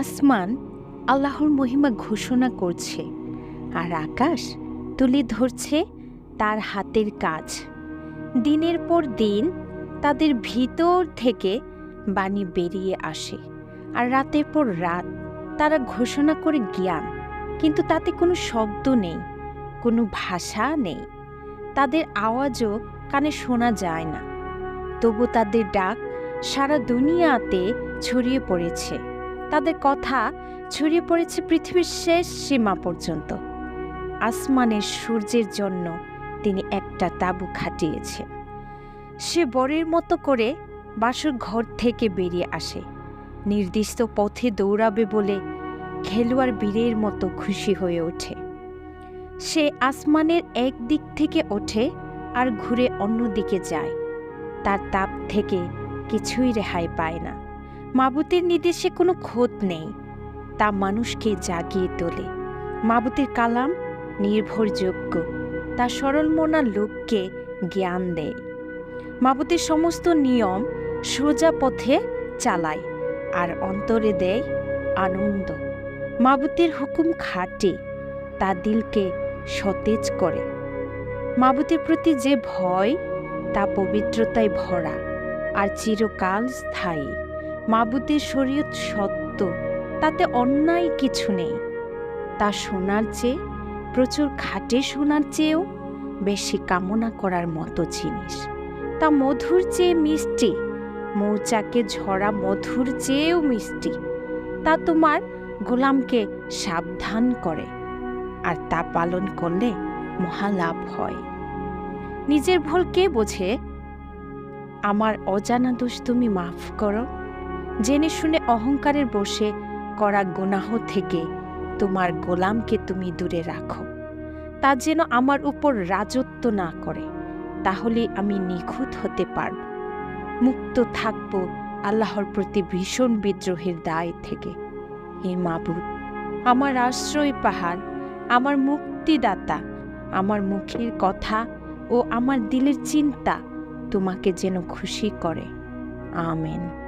আসমান আল্লাহর মহিমা ঘোষণা করছে, আর আকাশ তুলে ধরছে তার হাতের কাজ। দিনের পর দিন তাদের ভিতর থেকে বাণী বেরিয়ে আসে, আর রাতের পর রাত তারা ঘোষণা করে জ্ঞান, কিন্তু তাতে কোনো শব্দ নেই, কোনো ভাষা নেই। তাদের আওয়াজও কানে শোনা যায় না। তবু তাদের ডাক সারা দুনিয়াতে ছড়িয়ে পড়েছে। তাদের কথা ছড়িয়ে পড়েছে পৃথিবীর শেষ সীমা পর্যন্ত। আসমানের সূর্যের জন্য তিনি একটা তাঁবু খাটিয়েছে। সে বরের মতো করে বাসুর ঘর থেকে বেরিয়ে আসে। নির্দিষ্ট পথে দৌড়াবে বলে খেলোয়াড় বীরের মতো খুশি হয়ে ওঠে। সে আসমানের এক দিক থেকে ওঠে আর ঘুরে অন্য দিকে যায়। তার তাপ থেকে কিছুই রেহাই পায় না। মাবুতের নির্দেশে কোনো খোদ নেই। তা মানুষকে জাগিয়ে তোলে। মাবুতের কালাম নির্ভরযোগ্য। তা সরল মনা লোককে জ্ঞান দেয়। মাবুতের সমস্ত নিয়ম সোজা পথে চালায় আর অন্তরে দেয় আনন্দ। মাবুতের হুকুম খাটে, তা দিলকে সতেজ করে। মাবুতের প্রতি যে ভয়, তা পবিত্রতায় ভরা আর চিরকাল স্থায়ী। মাবুতের শরীয়ত সত্য, তাতে অন্যায় কিছু নেই। তা শোনার চেয়ে, প্রচুর খাটে শোনার চেয়েও বেশি কামনা করার মতো জিনিস। তা মধুর চেয়ে মিষ্টি, মৌচাকে ঝরা মধুর চেয়েও মিষ্টি। তা তোমার গোলামকে সাবধান করে, আর তা পালন করলে মহালাভ হয়। নিজের ভুল কে বোঝে? আমার অজানা দোষ তুমি মাফ করো। জেনে শুনে অহংকারের বসে করা গুনাহ থেকে তোমার গোলামকে তুমি দূরে রাখো। তা যেন আমার উপর রাজত্ব না করে, তাহলে আমি নিখুঁত হতে পারব। মুক্ত থাকব আল্লাহর প্রতি ভীষণ বিদ্রোহের দায় থেকে। হে মাবুদ, আমার আশ্রয় পাহাড়, আমার মুক্তিদাতা, আমার মুখের কথা ও আমার দিলের চিন্তা তোমাকে যেন খুশি করে। আমেন।